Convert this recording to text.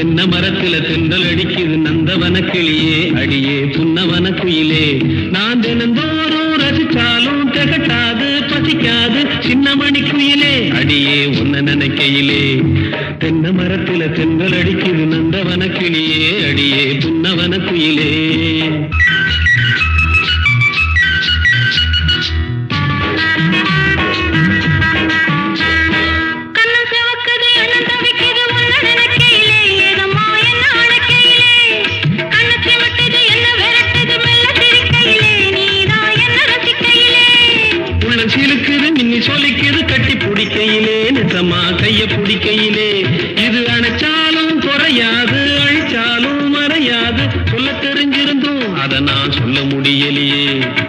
தென்ன மரத்துல தென்றல் அடிக்குது நந்தவன கிளியே? அடியே புன்னவன குயிலே. நான் தினந்தோறும் ரசிச்சாலும் திகட்டாது பசிக்காது சின்னமணி குயிலே. அடியே உன்ன நினைக்கையிலே. தென்ன மரத்துல தென்றல் அடிக்குது நந்தவன கிளியே. அடியே புன்னவன குயிலே. கண்ணம் சிவக்குது என்ன உன்ன நினைக்கையிலே. இழுக்குது மின்னி சொலிக்குது கட்டி பிடிக்கையிலே நிஜமா கைய பிடிக்கையிலே. இது அணைச்சாலும் குறையாது அழிச்சாலும் மறையாது. சொல்ல தெரிஞ்சிருந்தோம் அதை நான் சொல்ல முடியலையே.